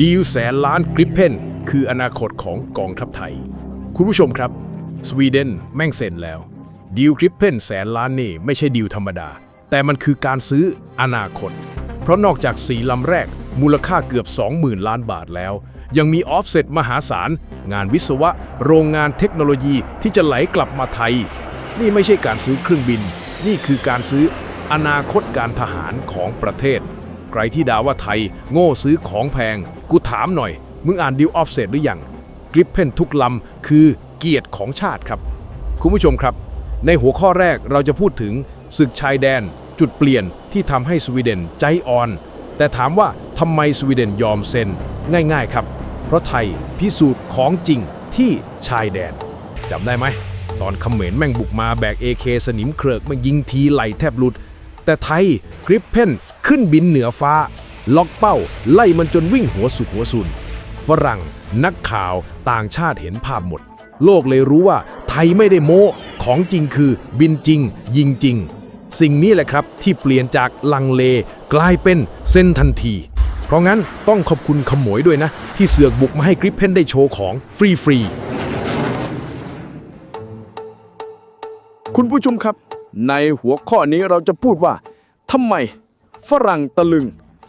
ดีลแสนล้านกริปเพนคืออนาคตของกองทัพไทย คุณผู้ชมครับ สวีเดนแม่งเซ็นแล้ว ดีลกริปเพนแสนล้านนี่ไม่ใช่ดีลธรรมดา แต่มันคือการซื้ออนาคต เพราะนอกจากสีลำแรก มูลค่าเกือบ 20,000 ล้านบาทแล้ว ยังมีออฟเซ็ตมหาศาล งานวิศวะ โรงงานเทคโนโลยีที่จะไหลกลับมาไทย นี่ไม่ใช่การซื้อเครื่องบิน นี่คือการซื้ออนาคตการทหารของประเทศ ใครที่ด่าว่าไทย โง่ซื้อของแพง กูถามหน่อย มึงอ่านดิวออฟเซตหรือยังกริปเพนทุกลำคือเกียรติของชาติครับ คุณผู้ชมครับ ในหัวข้อแรกเราจะพูดถึงศึกชายแดน จุดเปลี่ยนที่ทำให้สวีเดนใจอ่อน แต่ถามว่าทำไมสวีเดนยอมเซ็น ง่าย ๆครับ เพราะไทยพิสูจน์ของจริงที่ชายแดนจำได้ไหม ตอนเขมรแม่งบุกมาแบก AK สนิมเครือกมายิงทีไหลแทบหลุด แต่ไทยกริปเพน ขึ้นบินเหนือฟ้า ล็อกเป้า ไล่มันจนวิ่งหัวสุดหัวซุน ฝรั่ง นักข่าวต่างชาติเห็นภาพหมด โลกเลยรู้ว่าไทยไม่ได้โม้ของจริงคือบินจริง ยิงจริง สิ่งนี้แหละครับที่เปลี่ยนจากลังเล กลายเป็นเส้นทันที เพราะงั้นต้องขอบคุณขโมยด้วยนะ ที่เสือกบุกมาให้กริปเพนได้โชว์ของฟรีฟรีคุณผู้ชมครับ ในหัวข้อนี้เราจะพูดว่าทำไม ฝรั่งตะลึง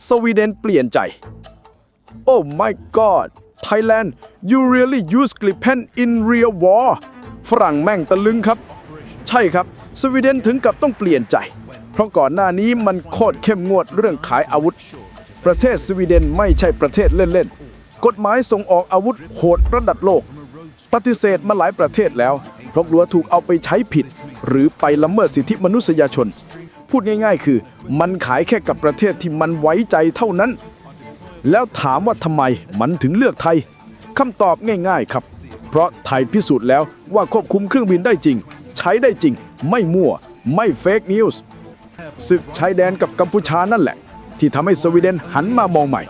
สวีเดนเปลี่ยนใจ Oh my god Thailand you really use Gripen in real war ฝรั่งแม่งตะลึงครับ ใช่ครับ สวีเดนถึงกับต้องเปลี่ยนใจ เพราะก่อนหน้านี้มันโคตรเข้มงวดเรื่องขายอาวุธ ประเทศสวีเดนไม่ใช่ประเทศเล่นๆ กฎหมายส่งออกอาวุธโหดระดับโลก ปฏิเสธมาหลายประเทศแล้ว เพราะกลัวถูกเอาไปใช้ผิด หรือไปละเมิดสิทธิมนุษยชน พูดง่ายๆ คือ มันขายแค่กับประเทศที่มันไว้ใจเท่านั้น แล้วถามว่าทำไมมันถึงเลือกไทยคำตอบง่ายๆครับ เพราะไทยพิสูจน์แล้วว่าควบคุมเครื่องบินได้จริง ใช้ได้จริง ไม่มั่ว ไม่เฟกนิวส์ศึกชายแดนกับกัมพูชานั่นแหละ ที่ทำให้สวีเดนหันมามองใหม่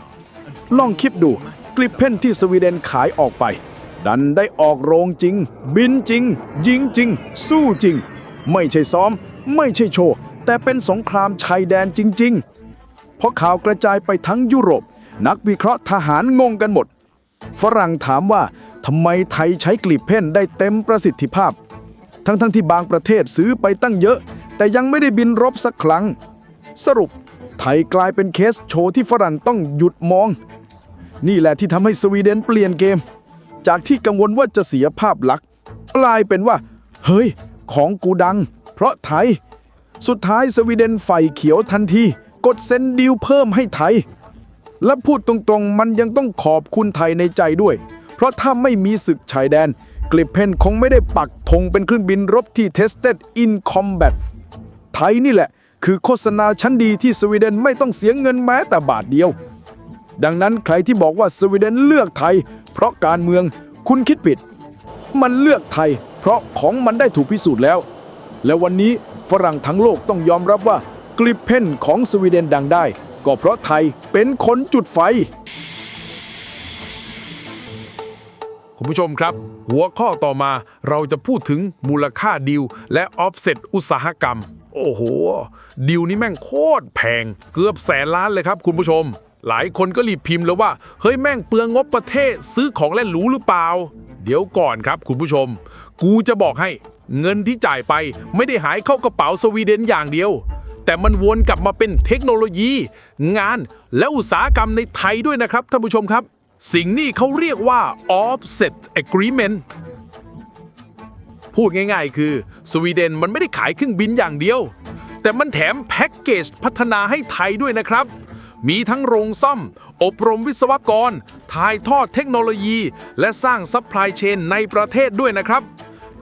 ลองคิดดูกลิปเพนที่สวีเดนขายออกไป ดันได้ออกโรงจริง บินจริง ยิงจริง สู้จริง ไม่ใช่ซ้อม ไม่ใช่โชว์ แต่เป็นสงครามชายแดนจริง ๆ เพราะข่าวกระจายไปทั้งยุโรป นักวิเคราะห์ทหารงงกันหมด ฝรั่งถามว่าทำไมไทยใช้กลีบเพ่นได้เต็มประสิทธิภาพ ทั้งๆทที่บางประเทศซื้อไปตั้งเยอะ แต่ยังไม่ได้บินรบสักครั้ง สรุป ไทยกลายเป็นเคสโชว์ที่ฝรั่งต้องหยุดมอง นี่แหละที่ทำให้สวีเดนเปลี่ยนเกม จากที่กังวลว่าจะเสียภาพลักษณ์กลายเป็นว่า เฮ้ย ของกูดัง เพราะไทย สุดท้ายสวีเดนไฟเขียวทันที กดเซ็นดีลเพิ่มให้ไทย และพูดตรงๆ มันยังต้องขอบคุณไทยในใจด้วย เพราะถ้าไม่มีศึกชายแดน กลิปเพนคงไม่ได้ปักธงเป็นเครื่องบินรบที่ tested in combat ไทยนี่แหละ คือโฆษณาชั้นดีที่สวีเดนไม่ต้องเสียเงินแม้แต่บาทเดียว ดังนั้นใครที่บอกว่าสวีเดนเลือกไทย เพราะการเมืองคุณคิดผิด มันเลือกไทย เพราะของมันได้ถูกพิสูจน์แล้ว และวันนี้ ฝรั่งทั้งโลกต้องยอมรับว่ากลิปเพนของสวีเดนดังได้ ก็เพราะไทยเป็นคนจุดไฟ คุณผู้ชมครับ หัวข้อต่อมาเราจะพูดถึงมูลค่าดิวและออฟเซตอุตสาหกรรม โอ้โห ดิวนี่แม่งโคตรแพง เกือบแสนล้านเลยครับคุณผู้ชม หลายคนก็รีบพิมพ์แล้วว่า เฮ้ยแม่งเปลืองงบประเทศซื้อของเล่นหรูหรือเปล่า เดี๋ยวก่อนครับคุณผู้ชม กูจะบอกให้เงินที่จ่ายไปไม่ได้หายเข้ากระเป๋าสวีเดนอย่างเดียว แต่มันวนกลับมาเป็นเทคโนโลยี งานและอุตสาหกรรมในไทยด้วยนะครับท่านผู้ชมครับ สิ่งนี้เขาเรียกว่า offset agreement พูดง่ายๆ คือ สวีเดนมันไม่ได้ขายเครื่องบินอย่างเดียว แต่มันแถมแพ็กเกจพัฒนาให้ไทยด้วยนะครับ มีทั้งโรงซ่อม อบรมวิศวกร ถ่ายทอดเทคโนโลยี และสร้างซัพพลายเชนในประเทศด้วยนะครับ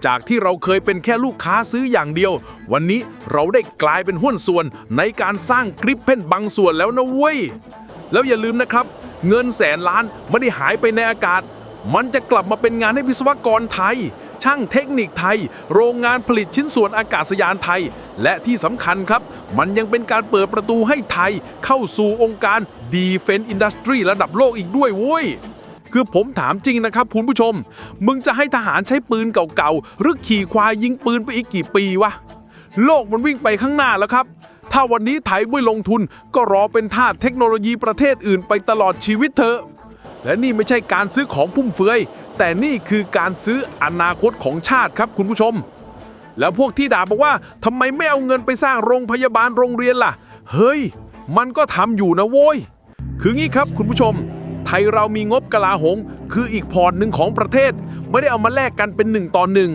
จากที่เราเคยเป็นแค่ลูกค้าซื้ออย่างเดียว วันนี้เราได้กลายเป็นหุ้นส่วนในการสร้างกริปเพนบางส่วนแล้วนะเว้ย แล้วอย่าลืมนะครับ เงินแสนล้านไม่ได้หายไปในอากาศ มันจะกลับมาเป็นงานให้วิศวกรไทย ช่างเทคนิคไทย โรงงานผลิตชิ้นส่วนอากาศยานไทย และที่สำคัญครับ มันยังเป็นการเปิดประตูให้ไทย เข้าสู่องค์การ Defense Industry ระดับโลกอีกด้วยเว้ย คือผมถามจริงนะครับคุณผู้ชม มึงจะให้ทหารใช้ปืนเก่าๆหรือขี่ควายยิงปืนไปอีกกี่ปีวะ โลกมันวิ่งไปข้างหน้าแล้วครับ ถ้าวันนี้ไทยไม่ลงทุน ก็รอเป็นทาสเทคโนโลยีประเทศอื่นไปตลอดชีวิตเถอะ และนี่ไม่ใช่การซื้อของฟุ่มเฟือย แต่นี่คือการซื้ออนาคตของชาติครับคุณผู้ชม แล้วพวกที่ด่าบอกว่าทำไมไม่เอาเงินไปสร้างโรงพยาบาลโรงเรียนล่ะ เฮ้ย มันก็ทำอยู่นะโว้ย คืองี้ครับคุณผู้ชม ทยเรามีงบกลาโหมคืออีกพอร์ตหนึ่งของประเทศ ไม่ได้เอามาแลกกันเป็นหนึ่งต่อหนึ่ง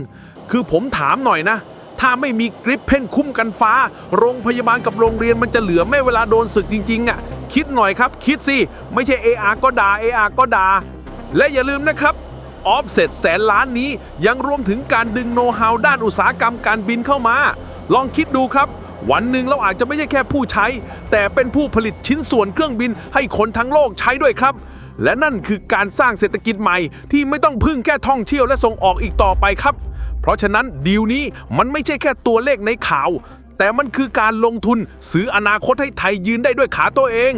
คือผมถามหน่อยนะ ถ้าไม่มีกริปเพนคุ้มกันฟ้า โรงพยาบาลกับโรงเรียนมันจะเหลือไม่เวลาโดนศึกจริงๆอะคิดหน่อยครับ คิดสิ ไม่ใช่ AR ก็ด่า AR ก็ด่าและอย่าลืมนะครับออฟเซ็ตแสนล้านนี้ยังรวมถึงการดึงโน้ตฮาวด้านอุตสาหกรรมการบินเข้ามา ลองคิดดูครับ วันหนึ่งเราอาจจะไม่ใช่แค่ผู้ใช้ แต่เป็นผู้ผลิตชิ้นส่วนเครื่องบินให้คนทั้งโลกใช้ด้วยครับ และนั่นคือการสร้างเศรษฐกิจใหม่ที่ไม่ต้องพึ่งแค่ท่องเที่ยวและส่งออกอีกต่อไปครับ เพราะฉะนั้นดีลนี้มันไม่ใช่แค่ตัวเลขในข่าว แต่มันคือการลงทุนซื้ออนาคตให้ไทยยืนได้ด้วยขาตัวเอง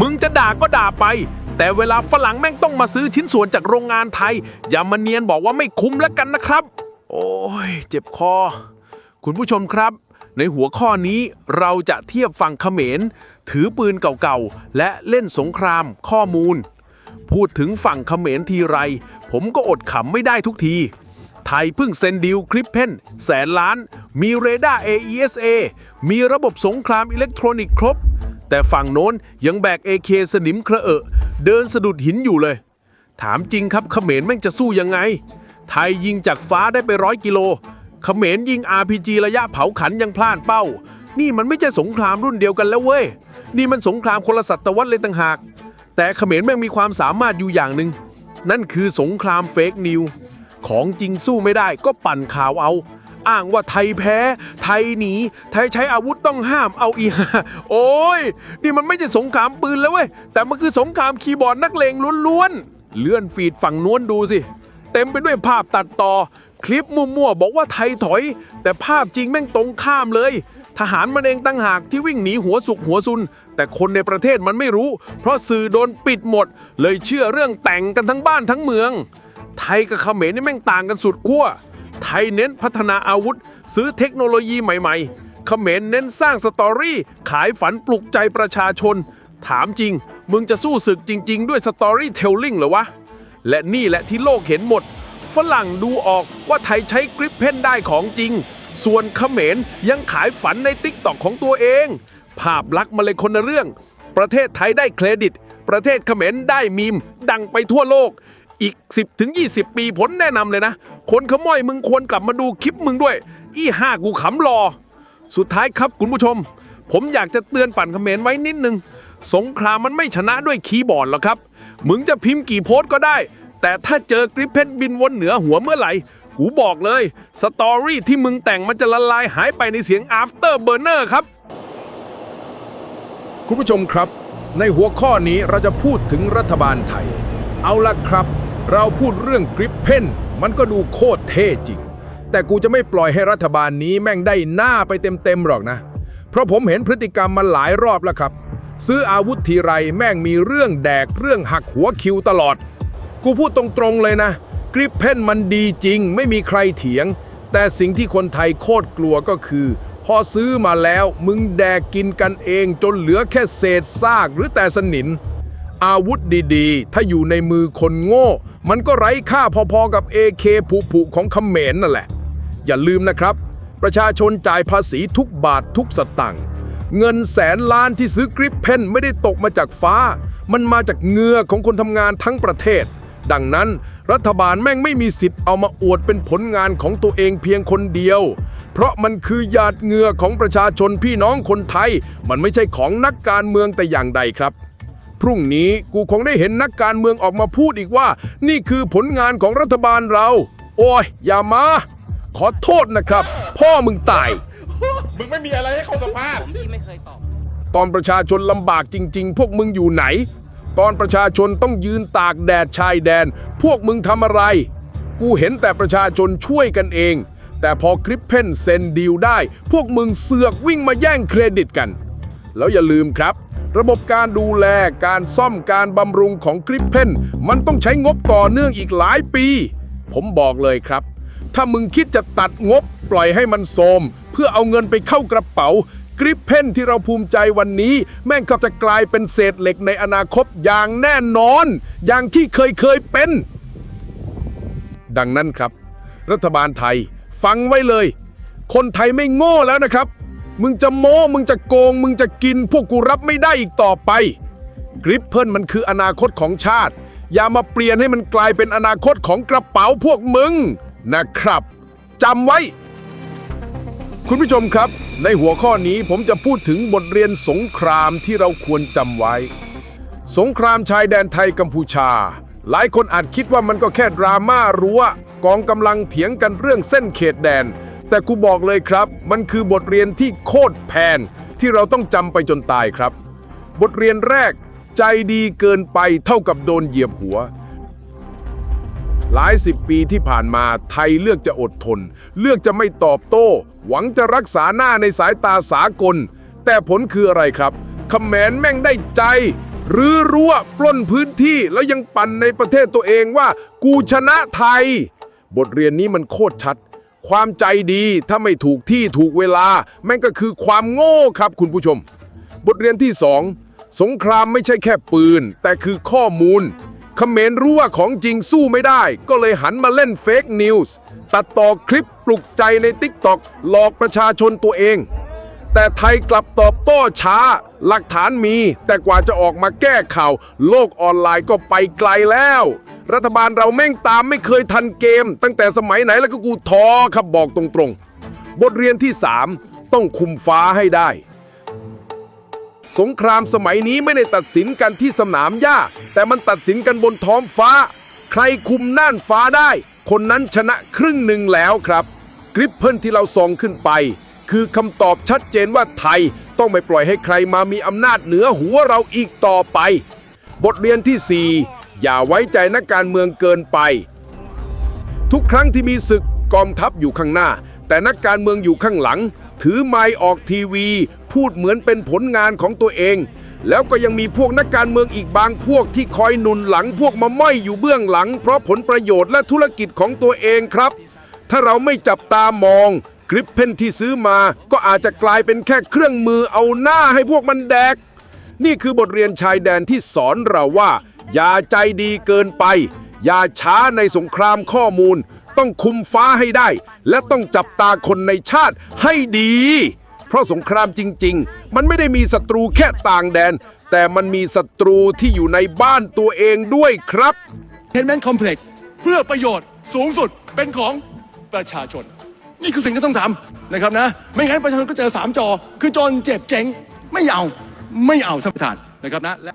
มึงจะด่าก็ด่าไป แต่เวลาฝรั่งแม่งต้องมาซื้อชิ้นส่วนจากโรงงานไทย อย่ามาเนียนบอกว่าไม่คุ้มแล้วกันนะครับ โอ้ยเจ็บคอ คุณผู้ชมครับในหัวข้อนี้เราจะเทียบฝั่งเขมร ถือปืนเก่าๆ และเล่นสงครามข้อมูล พูดถึงฝั่งเขมรทีไร ผมก็อดขำไม่ได้ทุกที ไทยเพิ่งเซ็นดีลคลิปเพนแสนล้าน มีเรดาร์ AESA มีระบบสงครามอิเล็กทรอนิกส์ครบ แต่ฝั่งโน้นยังแบก AK สนิมเคระเอะเดินสะดุดหินอยู่เลย ถามจริงครับเขมรแม่งจะสู้ยังไง ไทยยิงจากฟ้าได้ไปร้อยกิโลเขมรยิง RPG ระยะเผาขันยังพลาดเป้า นี่มันไม่ใช่สงครามรุ่นเดียวกันแล้วเว้ย นี่มันสงครามคนละศตวรรษเลยต่างหาก แต่เขมรแม่งมีความสามารถอยู่อย่างหนึ่งนั่นคือสงครามเฟกนิว ของจริงสู้ไม่ได้ก็ปั่นข่าวเอา อ้างว่าไทยแพ้ ไทยหนี ไทยใช้อาวุธต้องห้ามเอาอีหาโอ้ย นี่มันไม่ใช่สงครามปืนแล้วเว้ย แต่มันคือสงครามคีย์บอร์ดนักเลงล้วนๆ เลื่อนฟีดฝั่งนู้นดูสิ เต็มไปด้วยภาพตัดต่อ คลิปมั่วๆ บอกว่าไทยถอย แต่ภาพจริงแม่งตรงข้ามเลย ทหารมันเองตั้งหากที่วิ่งหนีหัวสุกหัวซุน แต่คนในประเทศมันไม่รู้ เพราะสื่อโดนปิดหมด เลยเชื่อเรื่องแต่งกันทั้งบ้านทั้งเมือง ไทยกับเขมรนี่แม่งต่างกันสุดขั้วไทยเน้นพัฒนาอาวุธ ซื้อเทคโนโลยีใหม่ ๆ เขมรเน้นสร้างสตอรี่ ขายฝันปลุกใจประชาชน ถามจริง มึงจะสู้ศึกจริง ๆ ด้วยสตอรี่เทลลิงเหรอวะ และนี่แหละที่โลกเห็นหมด ฝรั่งดูออกว่าไทยใช้กริปเพนได้ของจริง ส่วนเขมรยังขายฝันในติ๊กต็อกของตัวเอง ภาพลักษณ์มาเลยคนละเรื่อง ประเทศไทยได้เครดิต ประเทศเขมรได้มีม ดังไปทั่วโลก อีก 10ถึง20 ปีผลแนะนำเลยนะ คนขโมยมึงควรกลับมาดูคลิปมึงด้วย อีห้ากูขำรอ สุดท้ายครับคุณผู้ชม ผมอยากจะเตือนฝั่งเขมรไว้นิดนึงสงครามมันไม่ชนะด้วยคีย์บอร์ดหรอกครับ มึงจะพิมพ์กี่โพสต์ก็ได้ แต่ถ้าเจอกริปเพนบินวนเหนือหัวเมื่อไหร่ กูบอกเลย สตอรี่ที่มึงแต่งมันจะละลายหายไปในเสียง after burner ครับ คุณผู้ชมครับ ในหัวข้อนี้เราจะพูดถึงรัฐบาลไทย เอาละครับ เราพูดเรื่องกริปเพนมันก็ดูโคตรเท่จริง แต่กูจะไม่ปล่อยให้รัฐบาลนี้แม่งได้หน้าไปเต็มๆหรอกนะ เพราะผมเห็นพฤติกรรมมาหลายรอบแล้วครับ ซื้ออาวุธทีไรแม่งมีเรื่องแดกเรื่องหักหัวคิวตลอด กูพูดตรงๆเลยนะ ริปเพนมันดีจริงไม่มีใครเถียง แต่สิ่งที่คนไทยโคตรกลัวก็คือ พอซื้อมาแล้วมึงแดกกินกันเองจนเหลือแค่เศษซากหรือแต่สนิน อาวุธดีๆ ถ้าอยู่ในมือคนโง่ มันก็ไร้ค่าพอๆกับ AK ผุๆของเขมรนั่นแหละ อย่าลืมนะครับ ประชาชนจ่ายภาษีทุกบาททุกสตังค์เงินแสนล้านที่ซื้อกริปเพนไม่ได้ตกมาจากฟ้า มันมาจากเหงื่อของคนทำงานทั้งประเทศ ดังนั้น รัฐบาลแม่งไม่มีสิทธิ์เอามาอวดเป็นผลงานของตัวเองเพียงคนเดียว เพราะมันคือหยาดเหงื่อของประชาชนพี่น้องคนไทย มันไม่ใช่ของนักการเมืองแต่อย่างใดครับพรุ่งนี้กูคงได้เห็นนักการเมืองออกมาพูดอีกว่า นี่คือผลงานของรัฐบาลเรา โอ้ย อย่ามา ขอโทษนะครับ พ่อมึงตาย มึงไม่มีอะไรให้เขาสัมภาษณ์ที่ไม่เคยตอบ ตอนประชาชนลำบากจริง ๆ พวกมึงอยู่ไหน ตอนประชาชนต้องยืนตากแดดชายแดน พวกมึงทำอะไร กูเห็นแต่ประชาชนช่วยกันเอง แต่พอคลิปเพนเซ็นดีลได้ พวกมึงเสือกวิ่งมาแย่งเครดิตกัน แล้วอย่าลืมครับ ระบบการดูแลการซ่อมการบำรุงของคลิปเพนมันต้องใช้งบต่อเนื่องอีกหลายปี ผมบอกเลยครับ ถ้ามึงคิดจะตัดงบปล่อยให้มันโทมเพื่อเอาเงินไปเข้ากระเป๋า กริปเพนที่เราภูมิใจวันนี้ แม่งก็จะกลายเป็นเศษเหล็กในอนาคตอย่างแน่นอน อย่างที่เคยเคยเป็น ดังนั้นครับ รัฐบาลไทยฟังไว้เลย คนไทยไม่โง่แล้วนะครับ มึงจะโม้ มึงจะโกง มึงจะกิน พวกกูรับไม่ได้อีกต่อไปกริปเพิลมันคืออนาคตของชาติ อย่ามาเปลี่ยนให้มันกลายเป็นอนาคตของกระเป๋าพวกมึงนะครับจำไว้ คุณผู้ชมครับ ในหัวข้อนี้ผมจะพูดถึงบทเรียนสงครามที่เราควรจำไว้ สงครามชายแดนไทยกัมพูชา หลายคนอาจคิดว่ามันก็แค่ดราม่ารั้วกองกำลังเถียงกันเรื่องเส้นเขตแดน แต่กูบอกเลยครับ มันคือบทเรียนที่โคตรแพงที่เราต้องจำไปจนตายครับ บทเรียนแรก ใจดีเกินไปเท่ากับโดนเหยียบหัวหลายสิบปีที่ผ่านมาไทยเลือกจะอดทน เลือกจะไม่ตอบโต้ หวังจะรักษาหน้าในสายตาสากล แต่ผลคืออะไรครับคำแมนแม่งได้ใจ หรือรั้วปล้นพื้นที่แล้วยังปั่นในประเทศตัวเองว่า กูชนะไทย บทเรียนนี้มันโคตรชัด ความใจดีถ้าไม่ถูกที่ถูกเวลา แม่งก็คือความโง่ครับคุณผู้ชม บทเรียนที่ 2 สงครามไม่ใช่แค่ปืน แต่คือข้อมูลขเขมรรู้ว่าของจริงสู้ไม่ได้ ก็เลยหันมาเล่นเฟกนิวส์ตัดต่อคลิป ปลุกใจในติ๊กต็อกหลอกประชาชนตัวเอง แต่ไทยกลับตอบโต้ช้า หลักฐานมี แต่กว่าจะออกมาแก้ข่าว โลกออนไลน์ก็ไปไกลแล้ว รัฐบาลเราแม่งตามไม่เคยทันเกม ตั้งแต่สมัยไหนแล้วก็กูท้อครับบอกตรงๆ บทเรียนที่ 3 ต้องคุมฟ้าให้ได้ สงครามสมัยนี้ไม่ได้ตัดสินกันที่สนามหญ้า แต่มันตัดสินกันบนท้องฟ้า ใครคุมน่านฟ้าได้คนนั้นชนะครึ่งหนึ่งแล้วครับ กริปเพิลที่เราส่องขึ้นไป คือคำตอบชัดเจนว่าไทยต้องไม่ปล่อยให้ใครมามีอำนาจเหนือหัวเราอีกต่อไป บทเรียนที่ 4 อย่าไว้ใจนักการเมืองเกินไป ทุกครั้งที่มีศึกกองทัพอยู่ข้างหน้า แต่นักการเมืองอยู่ข้างหลัง ถือไม้ออกทีวี พูดเหมือนเป็นผลงานของตัวเอง แล้วก็ยังมีพวกนักการเมืองอีกบางพวกที่คอยหนุนหลังพวกมาม่อยอยู่เบื้องหลัง เพราะผลประโยชน์และธุรกิจของตัวเองครับ ถ้าเราไม่จับตามองกริปเพนที่ซื้อมาก็อาจจะกลายเป็นแค่เครื่องมือเอาหน้าให้พวกมันแดก นี่คือบทเรียนชายแดนที่สอนเราว่า อย่าใจดีเกินไป อย่าช้าในสงครามข้อมูล ต้องคุมฟ้าให้ได้ และต้องจับตาคนในชาติให้ดี เพราะสงครามจริง ๆ มันไม่ได้มีศัตรูแค่ต่างแดน แต่มันมีศัตรูที่อยู่ในบ้านตัวเองด้วยครับเทนเมนต์คอมเพล็กซ์เพื่อประโยชน์สูงสุดเป็นของ ประชาชน นี่คือสิ่งที่ต้องทำนะครับนะ ไม่งั้นประชาชนก็เจอ 3 จอ คือจนเจ็บเจ๊งไม่เอาไม่เอาท่านประธานนะครับนะและ